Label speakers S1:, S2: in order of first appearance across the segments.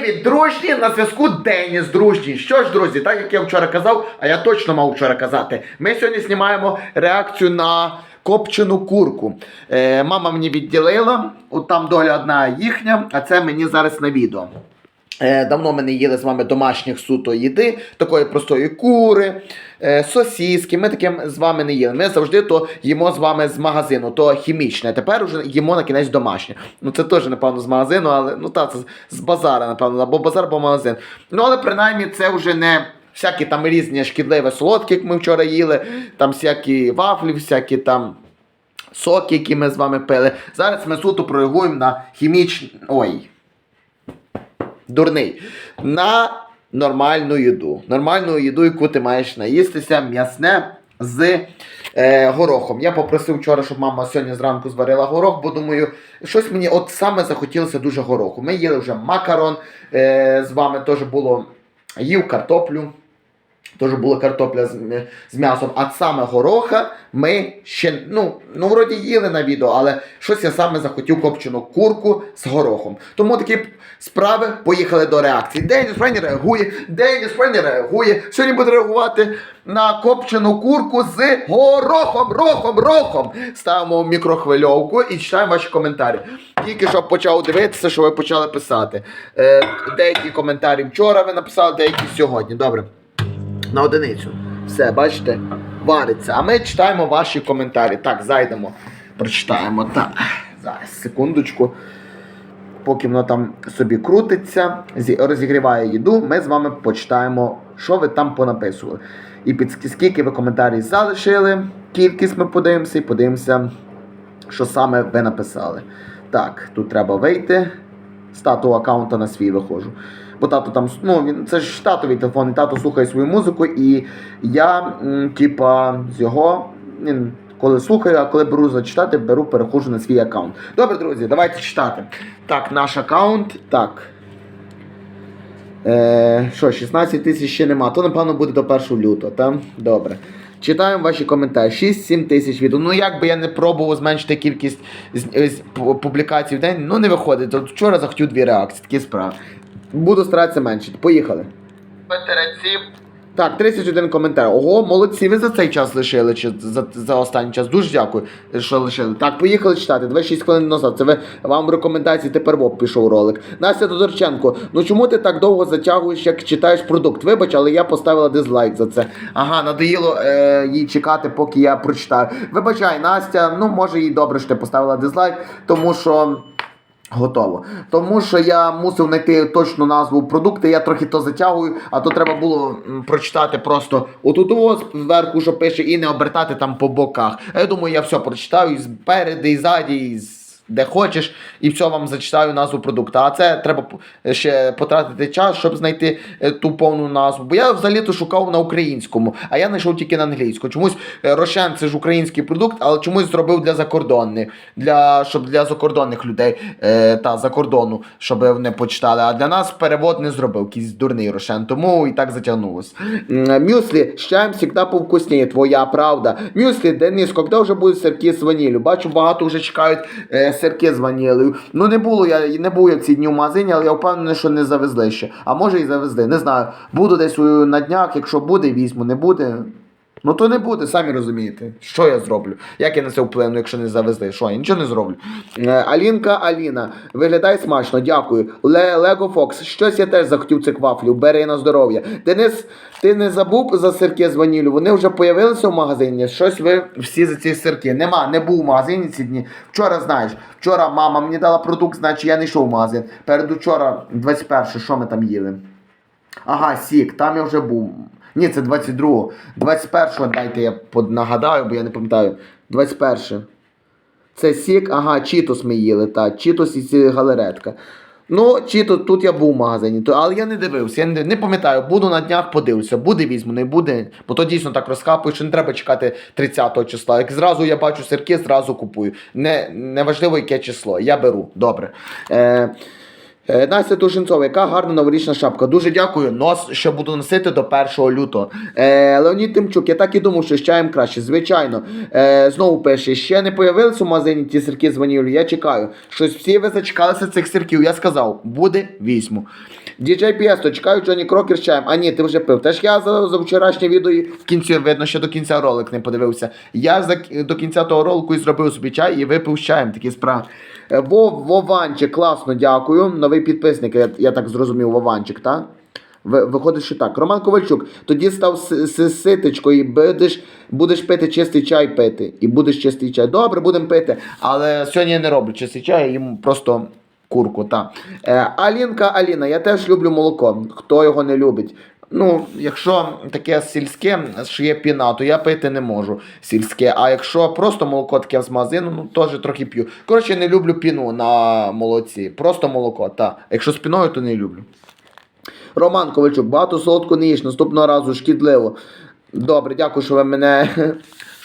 S1: Привіт, дружні! На зв'язку Деніс, дружні. Що ж, друзі, так як я вчора казав, а я точно мав вчора казати. Ми сьогодні знімаємо реакцію на копчену курку. Е, мама мені відділила, от там доля одна їхня, а це мені зараз на відео. Е, Давно ми не їли з вами домашніх суто їди, такої простої кури, е, сосіски. Ми таким з вами не їли. Ми завжди то їмо з вами з магазину, то хімічне. Тепер уже їмо на кінець домашнє. Ну це теж, напевно, з магазину, але ну та це з базара, напевно, або базар, або магазин. Ну але принаймні це вже не. Всякі там різні шкідливі солодкі, як ми вчора їли, там всякі вафлі, всякі там соки, які ми з вами пили. Зараз ми суто прореагуємо на хімічні. Ой, дурний. На нормальну їду. Нормальну їду, яку ти маєш наїстися, м'ясне з е, горохом. Я попросив вчора, щоб мама сьогодні зранку зварила горох, бо думаю, щось мені от саме захотілося дуже гороху. Ми їли вже макарон, е, з вами теж було їв картоплю. Теж була картопля з, з м'ясом, а саме гороха ми ще, ну, ну, вроді їли на відео, але щось я саме захотів копчену курку з горохом. Тому такі справи поїхали до реакції. Деніс Френі реагує, Деніс Френі реагує. Сьогодні буде реагувати на копчену курку з горохом, рохом, рохом. Ставимо мікрохвильовку і читаємо ваші коментарі. Тільки що почав дивитися, що ви почали писати. Е, деякі коментарі вчора ви написали, деякі сьогодні. Добре на одиницю. Все, бачите, вариться. А ми читаємо ваші коментарі. Так, зайдемо, прочитаємо. Так, зараз, секундочку. Поки воно там собі крутиться, розігріває їду, ми з вами почитаємо, що ви там понаписували. І під скільки ви коментарів залишили, кількість ми подивимося і подивимося, що саме ви написали. Так, тут треба вийти. Татового аккаунта на свій виходжу. Бо тато там, ну, він, це ж татовий телефон, і тато слухає свою музику, і я, типа, з його, коли слухаю, а коли беру зачитати, беру, переходжу на свій аккаунт. Добре, друзі, давайте читати. Так, наш аккаунт. Так. Е, що, 16 тисяч ще нема, то напевно буде до 1 лютого, так? Добре. Читаємо ваші коментарі. 6-7 тисяч відео. Ну як би я не пробував зменшити кількість публікацій в день, ну не виходить. От вчора захотів дві реакції, такі справи. Буду старатися менше. Поїхали. Так, 31 коментар. Ого, молодці, ви за цей час лишили чи за, за останній час. Дуже дякую, що лишили. Так, поїхали читати. 26 хвилин назад. Це ви вам в рекомендації тепер ОП пішов ролик. Настя Тодорченко, ну чому ти так довго затягуєш, як читаєш продукт? Вибач, але я поставила дизлайк за це. Ага, надоїло е, їй чекати, поки я прочитаю. Вибачай, Настя, ну може їй добре, що ти поставила дизлайк, тому що. Готово. Тому що я мусив знайти точну назву продукту, я трохи то затягую, а то треба було прочитати просто отут зверху, що пише, і не обертати там по боках. А я думаю, я все прочитаю і спереди, і ззаді, і з- де хочеш, і все вам зачитаю назву продукту. А це треба ще потратити час, щоб знайти е, ту повну назву. Бо я взагалі-то шукав на українському, а я знайшов тільки на англійську. Чомусь е, Рошен це ж український продукт, але чомусь зробив для закордонних, для, щоб для закордонних людей е, та за кордону, щоб вони почитали. А для нас перевод не зробив, якийсь дурний Рошен, тому і так затягнулось. Мюслі, з чаєм завжди повкусніє, твоя правда. Мюслі, Денис, коли вже будуть сирки з ваніллю? Бачу, багато вже чекають сирки з ванілею. Ну не було я, не був я ці дні в магазині, але я впевнений, що не завезли ще. А може і завезли. Не знаю. Буду десь е, на днях, якщо буде, візьму, не буде. Ну то не буде, самі розумієте. Що я зроблю? Як я на це вплину, якщо не завезли? Що, я нічого не зроблю. Е, Алінка Аліна, виглядає смачно, дякую. Лего Фокс, щось я теж захотів цих вафлів, бери на здоров'я. Денис, ти не забув за сирки з ваніллю? Вони вже появилися в магазині. Щось ви всі за ці сирки. Нема, не був в магазині ці дні. Вчора знаєш, вчора мама мені дала продукт, значить я не йшов в магазин. Передучора, 21, що ми там їли? Ага, сік, там я вже був. Ні, це 22-го. 21-го дайте я нагадаю, бо я не пам'ятаю. 21. Це сік, ага, Чітос ми їли, так. Чітос і ці галеретка. Ну, Чіто, тут я був в магазині, то, але я не дивився, я не, не пам'ятаю, буду на днях подивлюся, буде візьму, не буде. Бо то дійсно так розкапую, що не треба чекати 30-го числа. Як зразу я бачу сирки, зразу купую. Не, не важливо, яке число. Я беру. Добре. Е, Настя Тушенцова, яка гарна новорічна шапка. Дуже дякую. Нос ще буду носити до 1 лютого. Е, Леонід Тимчук, я так і думав, що з чаєм краще. Звичайно. Е, знову пише, ще не появилися в магазині ті сирки з ваніллю. Я чекаю. Щось всі ви зачекалися цих сирків. Я сказав, буде візьму. Діджей Піесто, чекаю Джоні Крокер з чаєм. А ні, ти вже пив. Теж я за, за вчорашнє відео в кінці видно, що до кінця ролик не подивився. Я за, до кінця того ролику і зробив собі чай і випив з чаєм. Такі справи. Е, Вов, Вованчик, класно, дякую. Новий підписник, я, я так зрозумів, Вованчик, так? Виходить, що так. Роман Ковальчук, тоді став с- с- і будеш, будеш пити чистий чай пити. І будеш чистий чай. Добре, будемо пити. Але сьогодні я не роблю чистий чай, я їм просто курку. Та. Е, Алінка Аліна, я теж люблю молоко. Хто його не любить? Ну, якщо таке сільське, що є піна, то я пити не можу сільське. А якщо просто молоко таке з магазину, ну теж трохи п'ю. Коротше, не люблю піну на молоці. Просто молоко, так. Якщо з піною, то не люблю. Роман Ковальчук, багато солодко не їж, наступного разу шкідливо. Добре, дякую, що ви мене.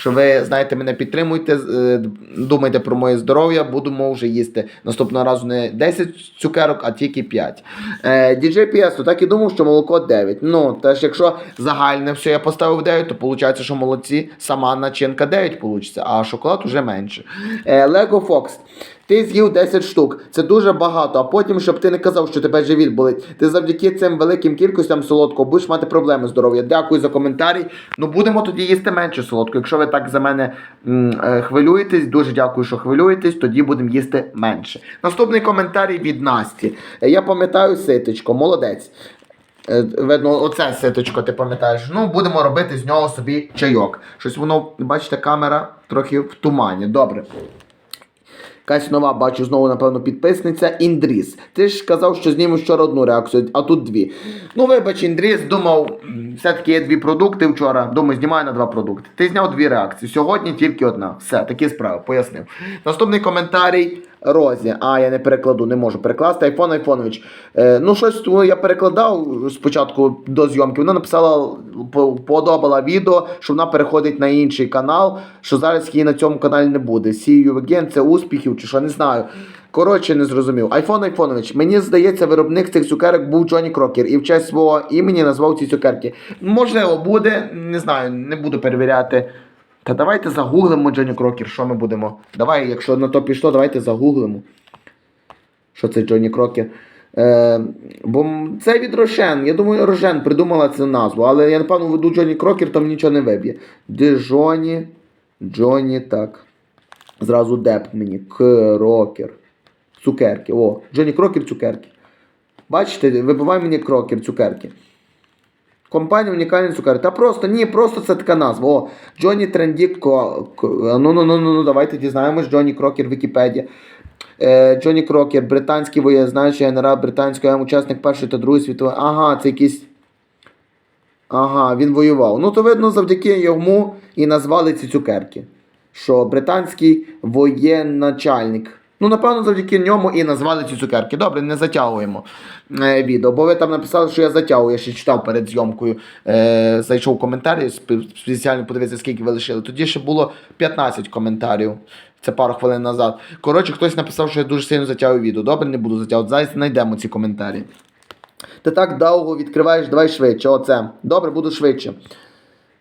S1: Що ви знаєте, мене підтримуєте, е, думайте про моє здоров'я, будемо вже їсти наступного разу не 10 цукерок, а тільки 5. Е, Діджей Піесо, так і думав, що молоко 9. Ну, теж якщо загальне все я поставив 9, то виходить, що молодці сама начинка 9 вийде, а шоколад уже менше. Е, Лего Фокс. Ти з'їв 10 штук, це дуже багато, а потім, щоб ти не казав, що тебе живіт болить. Ти завдяки цим великим кількостям солодкого будеш мати проблеми здоров'я. Дякую за коментарі. Ну будемо тоді їсти менше солодко. Якщо ви так за мене м, е, хвилюєтесь, дуже дякую, що хвилюєтесь, тоді будемо їсти менше. Наступний коментарій від Насті. Е, Я пам'ятаю ситечко, молодець. Е, Видно, оце ситочко, ти пам'ятаєш. Ну, будемо робити з нього собі чайок. Щось воно, бачите, камера трохи в тумані. Добре. Якась нова, бачу знову, напевно, підписниця. Індріс. Ти ж казав, що зніму вчора одну реакцію, а тут дві. Ну, вибач, Індріс, думав, все-таки є дві продукти вчора. Думаю, знімаю на два продукти. Ти зняв дві реакції. Сьогодні тільки одна. Все, такі справи, пояснив. Наступний коментарій. Розі. А, я не перекладу, не можу перекласти. Айфон Айфонович. Е, ну, щось я перекладав спочатку до зйомки. Вона написала, подобала відео, що вона переходить на інший канал, що зараз її на цьому каналі не буде. See you це успіхів чи що, не знаю. Коротше, не зрозумів. Айфон Айфонович, мені здається, виробник цих цукерок був Джонні Крокер і в честь свого імені назвав ці цукерки. Можливо, буде, не знаю, не буду перевіряти. Та давайте загуглимо Джонні Крокер, що ми будемо. Давай, якщо на то пішло, давайте загуглимо. Що це Джонні Крокер? Е, бо це від Рошен. Я думаю, Рошен придумала цю назву, але я напевно веду Джонні Крокер, мені нічого не виб'є. Джонні. Джонні, так. Зразу деп мені. Крокер. Цукерки. О, Джонні Крокер цукерки. Бачите, вибивай мені крокер, цукерки. Компанія унікальні цукерки. Та просто, ні, просто це така назва. О, Джонні Тренді Ко. Ну, ну, ну, ну, давайте дізнаємось. Джонні Крокер Вікіпедія. Е, Джонні Крокер, британський воєзнавчий генерал британського учасник Першої та Другої світової. Ага, це якийсь. Ага, він воював. Ну, то видно, завдяки йому і назвали ці цукерки. Що британський воєначальник. Ну, напевно, завдяки ньому і назвали ці цукерки. Добре, не затягуємо е, відео. Бо ви там написали, що я затягую, я ще читав перед зйомкою. Е, зайшов коментарі, спеціально подивитися, скільки ви лишили. Тоді ще було 15 коментарів. Це пару хвилин назад. Коротше, хтось написав, що я дуже сильно затягую відео. Добре, не буду затягувати. Зараз знайдемо ці коментарі. Ти так довго відкриваєш, давай швидше. Оце. Добре, буду швидше.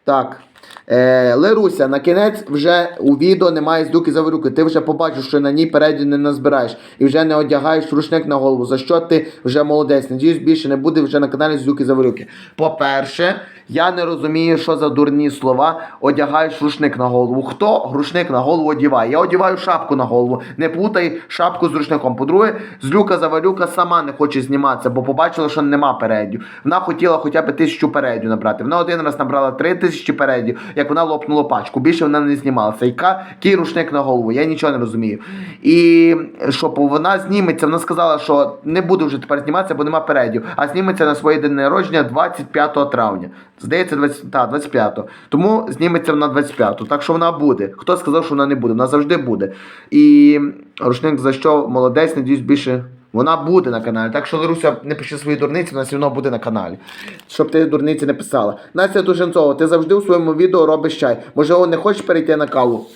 S1: Так. Е, Леруся, на кінець вже у відео немає здуки за руки. Ти вже побачив, що на ній переді не назбираєш і вже не одягаєш рушник на голову. За що ти вже молодець? Надіюсь, більше не буде вже на каналі Здуки за руки. По-перше, я не розумію, що за дурні слова одягаєш рушник на голову. Хто рушник на голову одягає? Я одягаю шапку на голову. Не плутай шапку з рушником. По-друге, злюка Завалюка сама не хоче зніматися, бо побачила, що нема передю. Вона хотіла хоча б тисячу передю набрати. Вона один раз набрала три тисячі передю, як вона лопнула пачку. Більше вона не знімалася. Який рушник на голову? Я нічого не розумію. І щоб вона зніметься, вона сказала, що не буде вже тепер зніматися, бо нема передю. А зніметься на своє день народження 25 травня. Здається, 20, та, 25. Тому зніметься вона 25. Так що вона буде. Хто сказав, що вона не буде? Вона завжди буде. І рушник за що молодець, надіюсь, більше. Вона буде на каналі. Так що, Ларуся, не пиши свої дурниці, вона все одно буде на каналі. Щоб ти дурниці не писала. Настя Тушенцова, ти завжди у своєму відео робиш чай. Можливо, не хочеш перейти на каву?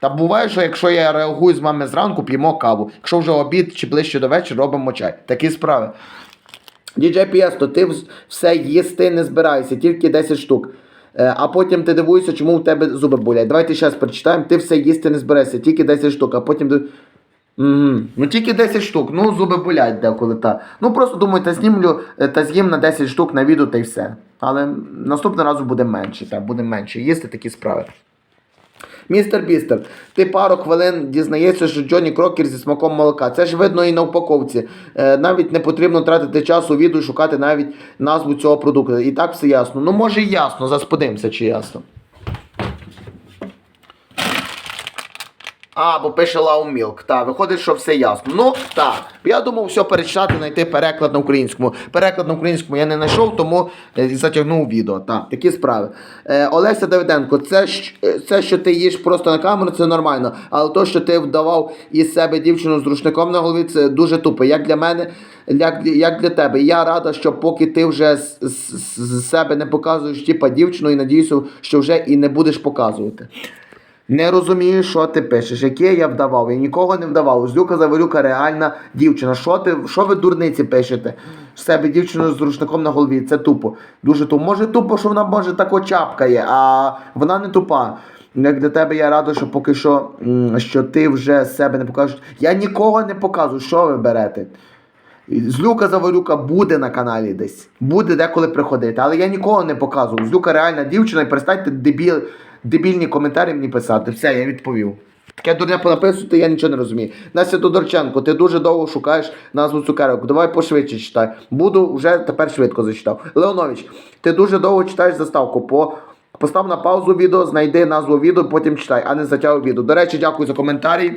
S1: Та буває, що якщо я реагую з вами зранку, п'ємо каву. Якщо вже обід чи ближче до вечора, робимо чай. Такі справи. Діджей Пієсто, ти все їсти не збираєшся, тільки 10 штук. Е, А потім ти дивуєшся, чому в тебе зуби болять. Давайте ще раз прочитаємо. Ти все їсти не збираєшся, тільки 10 штук, а потім. Угу. Ну тільки 10 штук, ну зуби болять деколи та. Ну просто думаю, та знімлю е, та з'їм на 10 штук на відео та й все. Але наступного разу буде менше, та буде менше. Їсти такі справи. Містер Бістер, ти пару хвилин дізнаєшся, що Джонні Крокер зі смаком молока. Це ж видно і на упаковці. Е, навіть не потрібно тратити час у відео і шукати навіть назву цього продукту. І так все ясно. Ну може і ясно, зараз чи ясно. А, бо пише Milk. Так, виходить, що все ясно. Ну, так. Я думав все перечитати, знайти переклад на українському. Переклад на українському я не знайшов, тому е, затягнув відео. Так, такі справи. Е, Олеся Давиденко, це, е, це, що ти їш просто на камеру, це нормально. Але то, що ти вдавав із себе дівчину з рушником на голові, це дуже тупо. Як для мене, як, як для тебе. Я рада, що поки ти вже з, з, з себе не показуєш типа дівчину, і надіюся, що вже і не будеш показувати. Не розумію, що ти пишеш. Яке я вдавав? Я нікого не вдавав. Злюка Заварюка реальна дівчина. Що ти, що ви дурниці пишете? З себе дівчину з рушником на голові. Це тупо. Дуже тупо. Може тупо, що вона може тако чапкає, а вона не тупа. Як для тебе я радий, що поки що, що ти вже себе не покажеш. Я нікого не показую, що ви берете. Злюка Заварюка буде на каналі десь. Буде деколи приходити, але я нікого не показую. Злюка реальна дівчина і перестаньте дебіл, дебільні коментарі мені писати. Все, я відповів. Таке дурня понаписувати, я нічого не розумію. Настя Тодорченко, ти дуже довго шукаєш назву цукерок. Давай пошвидше читай. Буду вже тепер швидко зачитав. Леонович, ти дуже довго читаєш заставку. По... Постав на паузу відео, знайди назву відео, потім читай, а не затягуй відео. До речі, дякую за коментарі.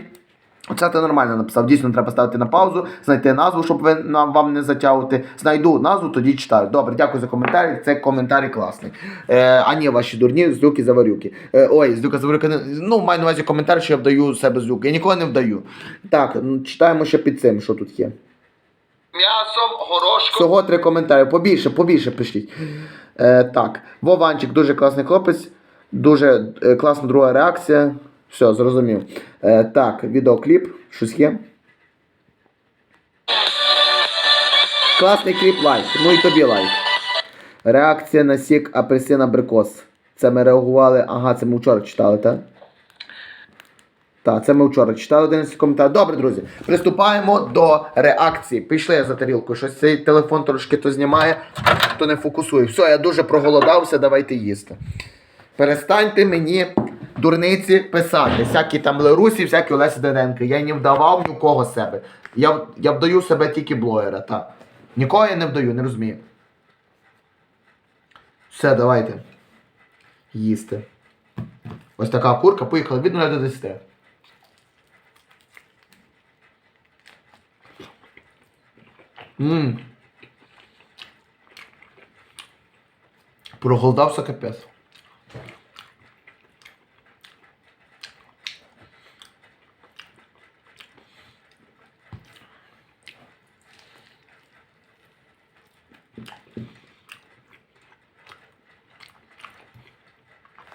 S1: Оце ти нормально написав. Дійсно, треба ставити на паузу, знайти назву, щоб ви нам вам не затягувати. Знайду назву, тоді читаю. Добре, дякую за коментарі. Це коментарі класний. Е, а ні, ваші дурні злюки заварюки. Е, ой, злюка заварюки. Ну, маю на увазі коментар, що я вдаю себе злюки. Я нікого не вдаю. Так, ну, читаємо ще під цим, що тут є.
S2: М'ясом, горошком.
S1: Всього три коментарі. Побільше, побільше пишіть. Е, так, Вованчик дуже класний хлопець, дуже е, класна друга реакція. Все, зрозумів. Е, так, відеокліп, щось є. Класний кліп лайк. Ну і тобі лайк. Реакція на сік апельсин абрикос. Це ми реагували. Ага, це ми вчора читали, так? Так, це ми вчора читали 11 коментарів. Добре, друзі, приступаємо до реакції. Пішли я за тарілкою. Щось цей телефон трошки то знімає, то не фокусує. Все, я дуже проголодався, давайте їсти. Перестаньте мені дурниці писати. Всякі там Лерусі, всякі Олесі Деденки. Я не вдавав ні у кого себе. Я, я вдаю себе тільки блогера. Так. Нікого я не вдаю, не розумію. Все, давайте. Їсти. Ось така курка, поїхала від 0 до 10. Ммм. Проголодався капець.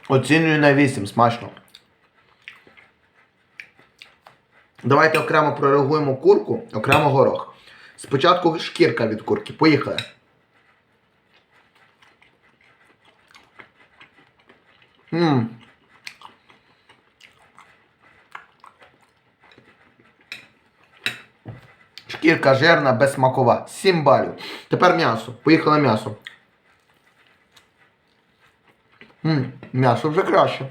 S1: Оцінюю на 8, смачно. Давайте окремо прореагуємо курку, окремо горох. Спочатку шкірка від курки. Поїхали. Ммм. Шкірка жирна, безсмакова. 7 балів. Тепер м'ясо. Поїхали м'ясо. Ммм, м'ясо вже краще.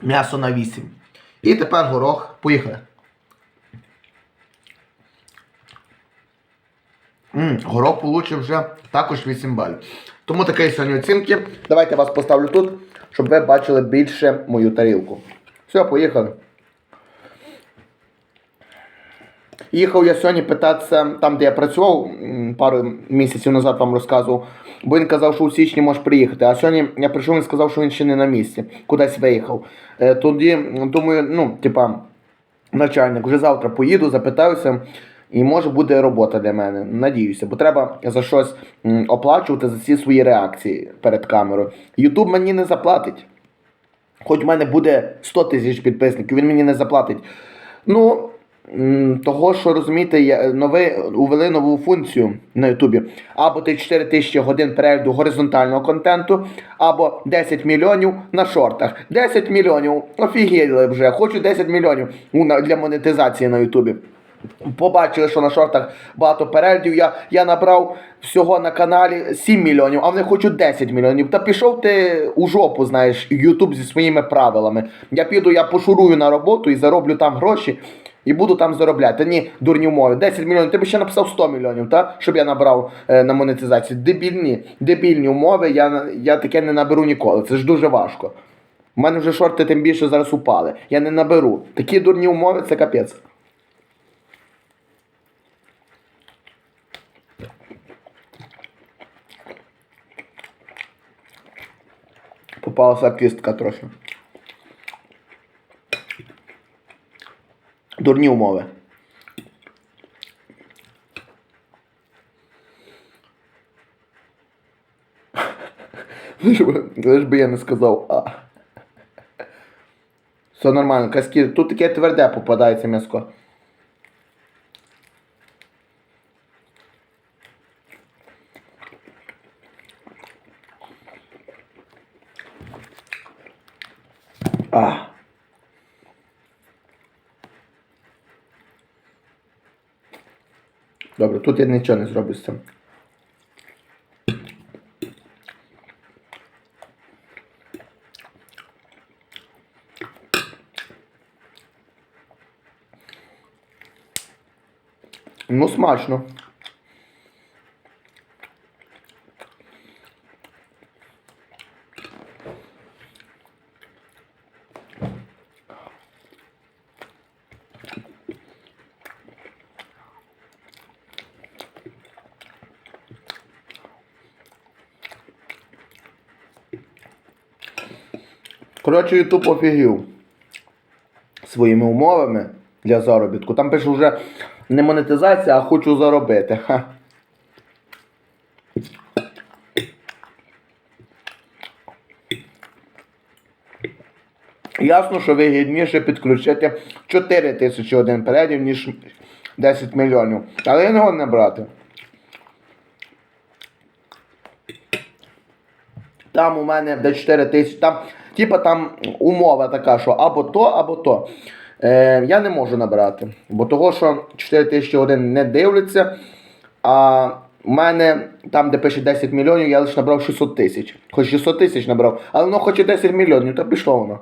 S1: М'ясо на 8. І тепер горох. Поїхали. М, горох получив вже також 8 балів. Тому такі сьогодні оцінки. Давайте я вас поставлю тут, щоб ви бачили більше мою тарілку. Все, поїхали. Їхав я сьогодні питатися там, де я працював пару місяців назад вам розказував, бо він казав, що у січні можеш приїхати. А сьогодні я прийшов, він сказав, що він ще не на місці, кудись виїхав. Е, тоді думаю, ну, типа, начальник, вже завтра поїду, запитаюся, І може буде робота для мене. Надіюся, бо треба за щось оплачувати за ці свої реакції перед камерою. Ютуб мені не заплатить. Хоч в мене буде 100 тисяч підписників, він мені не заплатить. Ну, того, що розумієте, я- новий, увели нову функцію на Ютубі. Або ти 4 тисячі годин перегляду горизонтального контенту, або 10 мільйонів на шортах. 10 мільйонів. Офігели вже. Хочу 10 мільйонів для монетизації на Ютубі. Побачили, що на шортах багато переглядів. Я, я набрав всього на каналі 7 мільйонів, а вони хочуть 10 мільйонів. Та пішов ти у жопу, знаєш, Ютуб зі своїми правилами. Я піду, я пошурую на роботу і зароблю там гроші. І буду там заробляти. Ні, дурні умови. 10 мільйонів. Ти б ще написав 100 мільйонів, та? щоб я набрав е, на монетизацію. Дебільні, дебільні умови. Я, я таке не наберу ніколи. Це ж дуже важко. У мене вже шорти тим більше зараз упали. Я не наберу. Такі дурні умови це капець. Попалася кістка трохи. Дурні умови. Лиш би, я не сказав а. Все нормально, казки. Тут таке тверде попадається м'яско. А. Добре, тут я нічого не зроблю з цим. Ну, смачно. Коротше, Ютуб офігів своїми умовами для заробітку. Там пише вже не монетизація, а хочу заробити. Ха. Ясно, що вигідніше підключити 4 тисячі один передів, ніж 10 мільйонів. Але я не брати. Там у мене де 4 тисячі, типа там умова така, що або то, або то. Е, я не можу набрати. Бо того, що 4 тисячі один не дивляться, а в мене там, де пише 10 мільйонів, я лише набрав 600 тисяч. Хоч 600 тисяч набрав, але воно хоче 10 мільйонів, то пішло воно.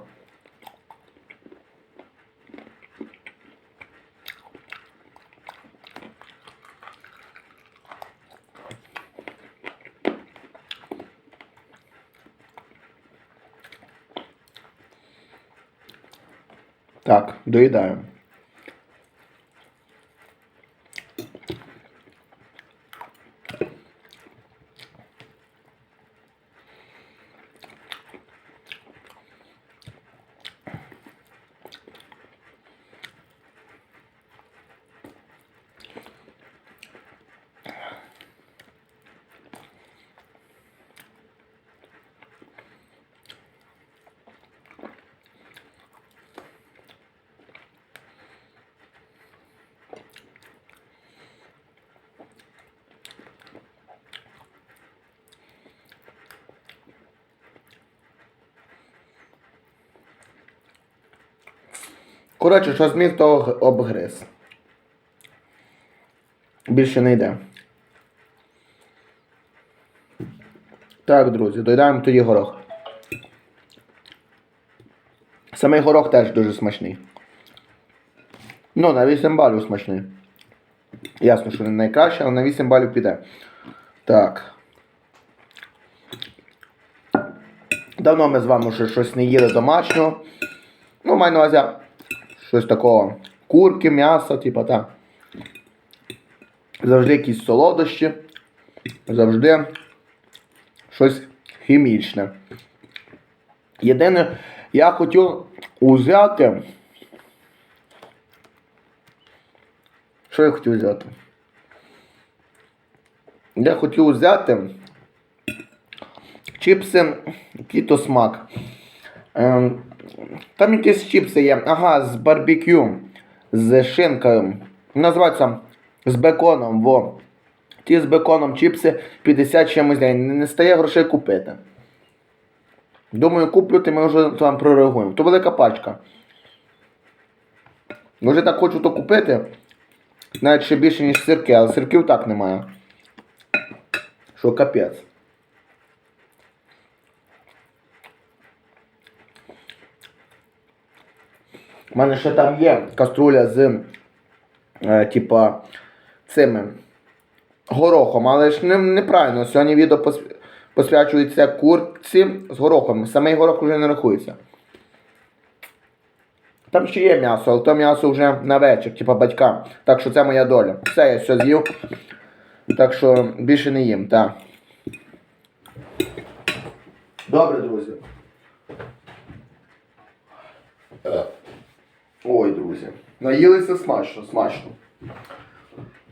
S1: Так, доїдаємо. Коротше, що зміг, то обгриз. Більше не йде. Так, друзі, доїдаємо тоді горох. Самий горох теж дуже смачний. Ну, на 8 балів смачний. Ясно, що не найкраще, але на 8 балів піде. Так. Давно ми з вами ще щось не їли домашнього. Ну, маю на увазі щось такого. Курки, м'ясо, типа так. Завжди якісь солодощі. Завжди щось хімічне. Єдине, я хотів узяти Що я хотів взяти? Я хотів взяти чіпси, то смак. Ем, там якісь чіпси є. Ага, з барбекю, з шинкою. Називається з беконом. Во. Ті з беконом чіпси 50 чимось день. Не, стає грошей купити. Думаю, куплю, ти ми вже там прореагуємо. То велика пачка. Вже так хочу то купити. Навіть ще більше, ніж сирки, але сирків так немає. Що капець. У мене ще там є каструля з е, типа цими горохом, але ж не, неправильно. Сьогодні відео посвячується курці з горохом. Самий горох вже не рахується. Там ще є м'ясо, але то м'ясо вже на вечір, типа батька. Так що це моя доля. Все, я все з'їв. Так що більше не їм, так. Добре, друзі. Ой, друзі. Наїлися смачно, смачно.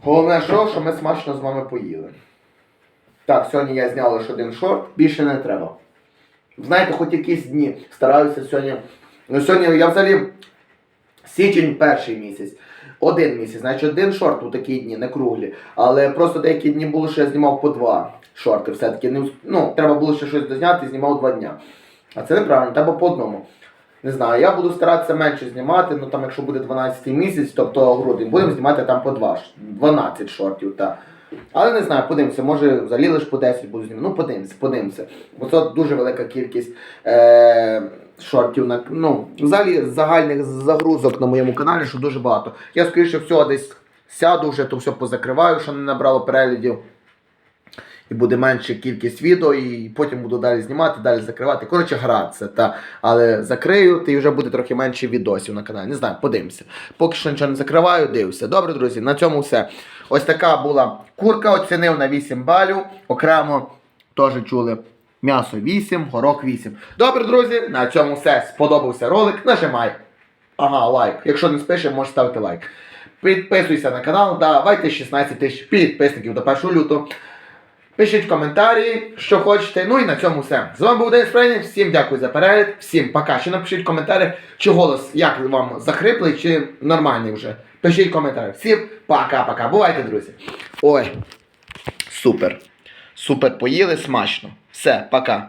S1: Головне, що, що ми смачно з вами поїли. Так, сьогодні я зняв лише один шорт, більше не треба. Знаєте, хоч якісь дні стараюся сьогодні. Ну, сьогодні я взагалі січень перший місяць. Один місяць, значить один шорт у такі дні, не круглі. Але просто деякі дні було, що я знімав по два шорти. Все-таки ну, треба було ще щось дозняти, знімав два дня. А це неправильно, треба по одному. Не знаю, я буду старатися менше знімати, ну там якщо буде 12 місяць, тобто грудень, будемо знімати там по 2, 12 шортів. Та. Але не знаю, подивимося, може взагалі лише по 10 буду знімати. Ну, подивимося, подивимося. Бо це дуже велика кількість е- шортів на ну, взагалі загальних загрузок на моєму каналі, що дуже багато. Я скоріше всього десь сяду вже, то все позакриваю, що не набрало переглядів. І буде менша кількість відео, і потім буду далі знімати, далі закривати. Коротше, гратися. Та. Але закрию, і вже буде трохи менше відосів на каналі. Не знаю, подивимося. Поки що нічого не закриваю, дивлюся. Добре, друзі, на цьому все. Ось така була курка, оцінив на 8 балів. Окремо теж чули. М'ясо 8, горох 8. Добре, друзі, на цьому все. Сподобався ролик. Нажимай. Ага, лайк. Якщо не спишеш, можеш ставити лайк. Підписуйся на канал, давайте 16 тисяч підписників до 1 лютого. Пишіть коментарі, що хочете. Ну і на цьому все. З вами був Денис Фрейні. Всім дякую за перегляд. Всім пока. Ще напишіть коментарі, чи голос як вам захриплий, чи нормальний вже. Пишіть коментарі. Всім пока-пока. Бувайте, друзі. Ой. Супер. Супер поїли, смачно. Все, пока.